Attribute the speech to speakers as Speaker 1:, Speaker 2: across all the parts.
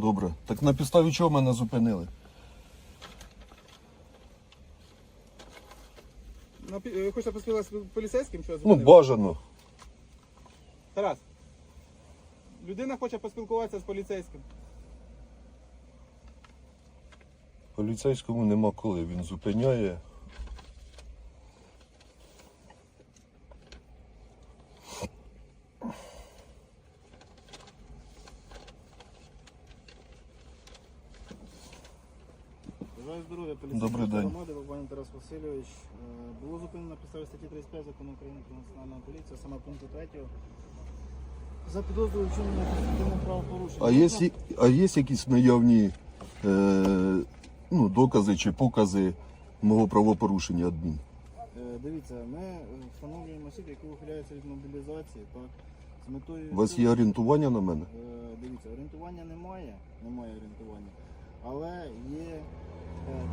Speaker 1: Добре. Так на підставі чого мене зупинили?
Speaker 2: Напі- е, Хочете поспілкуватися з поліцейським? Що
Speaker 1: Ну,
Speaker 2: зупинив?
Speaker 1: бажано.
Speaker 2: Тарас. Людина хоче поспілкуватися з поліцейським.
Speaker 1: Поліцейському нема коли. Він зупиняє.
Speaker 2: Бажаю здоров'я,
Speaker 1: Добрий день.
Speaker 2: громади, Бабанін Тарас Васильович. Е, Було зупинено на підставі статті 35 закону України про національну поліцію, саме пункту 3. За підозрою вчинення адміністративного правопорушення.
Speaker 1: А є, сі- а є якісь наявні е, ну, докази чи покази мого правопорушення адмін?
Speaker 2: Е, Дивіться, ми е, встановлюємо осіб, які ухиляються від мобілізації, так, з метою...
Speaker 1: У вас є орієнтування на мене?
Speaker 2: Е, Дивіться, орієнтування немає, немає орієнтування, але є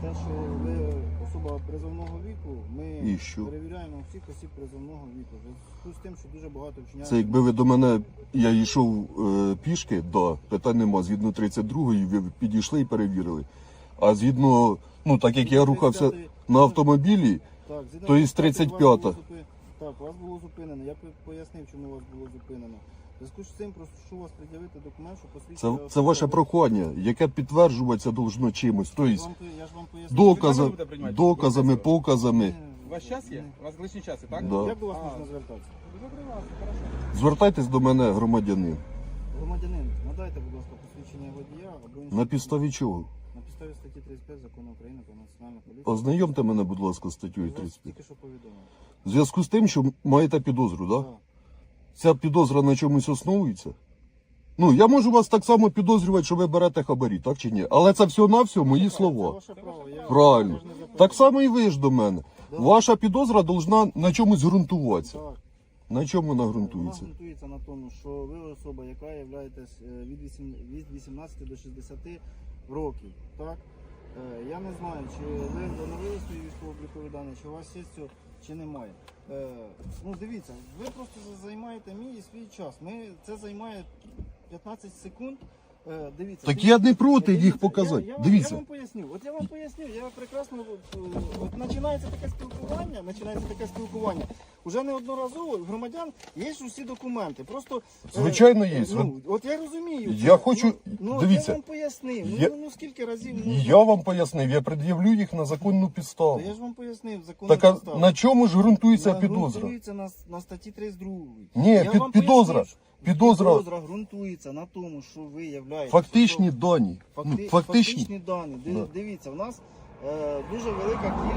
Speaker 2: те, що ви особа призовного віку, ми
Speaker 1: І що?
Speaker 2: перевіряємо всіх осіб призовного віку. В зв'язку з тим, що дуже багато вчиняють.
Speaker 1: Це якби ви до мене, я йшов е, пішки, да, питань нема. Згідно 32-ї ви підійшли і перевірили. А згідно, ну так як я рухався на автомобілі,
Speaker 2: так, згідно
Speaker 1: то із
Speaker 2: 35 вас
Speaker 1: 35-та.
Speaker 2: було зупи- Так, вас було зупинено. Я пи- пояснив, чому вас було зупинено. Зв'язку з цим прошу вас пред'явити документ, що посвідчує...
Speaker 1: це, це ваше прохання, яке підтверджуватися должно чимось. Тобто
Speaker 2: я ж вам пояснив.
Speaker 1: доказа,
Speaker 3: будете приймати?
Speaker 1: доказами, показами.
Speaker 3: У вас час є? У вас лишні часи, так?
Speaker 1: Да.
Speaker 2: Як до вас
Speaker 3: А.
Speaker 2: можна звертатися?
Speaker 3: Добре, вас, хорошо.
Speaker 1: Звертайтесь до мене, громадянин.
Speaker 2: Громадянин, надайте, будь ласка, посвідчення водія або інші
Speaker 1: На підставі чого?
Speaker 2: на підставі статті 35 закону України про національну поліцію.
Speaker 1: Ознайомте мене, будь ласка, з статтею
Speaker 2: Я вас
Speaker 1: 35.
Speaker 2: Тільки що повідомив.
Speaker 1: В зв'язку з тим, що маєте підозру, так? Да?
Speaker 2: Так.
Speaker 1: Ця підозра на чомусь основується? Ну, я можу вас так само підозрювати, що ви берете хабарі, так чи ні? Але це все-навсього мої слова. Правильно. Так само і ви ж до мене. Ваша підозра должна на чомусь ґрунтуватися. На чому вона
Speaker 2: Вона
Speaker 1: ґрунтується?
Speaker 2: ґрунтується на тому, що ви особа, яка є від, вісім- від 18 до 60 років. Так? Е, Я не знаю, чи ви оновили свої військово-облікові дані, чи у вас є це, чи немає. Е, Ну, дивіться, ви просто займаєте мій і свій час. Ми, це займає 15 секунд. Е, Дивіться.
Speaker 1: Так я не проти
Speaker 2: Дивіться,
Speaker 1: їх показати.
Speaker 2: Я, я,
Speaker 1: Дивіться.
Speaker 2: я вам поясню. От я вам поясню, я прекрасно от починається таке спілкування, починається таке спілкування. Уже неодноразово в громадян є ж усі документи. Просто е,
Speaker 1: Звичайно, є.
Speaker 2: Ну, от я розумію.
Speaker 1: Я
Speaker 2: це.
Speaker 1: хочу-
Speaker 2: Ну, ну,
Speaker 1: дивіться.
Speaker 2: Я вам пояснив. Ну,
Speaker 1: Я-
Speaker 2: ну скільки разів можна?
Speaker 1: Я вам пояснив, я пред'явлю їх на законну підставу.
Speaker 2: Я ж вам пояснив закон.
Speaker 1: Так а на чому ж ґрунтується підозра?
Speaker 2: Ґрунтується на, на статті 32.
Speaker 1: Ні,
Speaker 2: Я
Speaker 1: під-
Speaker 2: вам
Speaker 1: підозра.
Speaker 2: пояснив, що
Speaker 1: Підозра.
Speaker 2: Підозра ґрунтується на тому, що ви являєтесь.
Speaker 1: Фактичні дані.
Speaker 2: Факти...
Speaker 1: Ну, фактичні.
Speaker 2: фактичні дані. Ди-
Speaker 1: Да.
Speaker 2: Дивіться, у нас е, дуже велика кількість.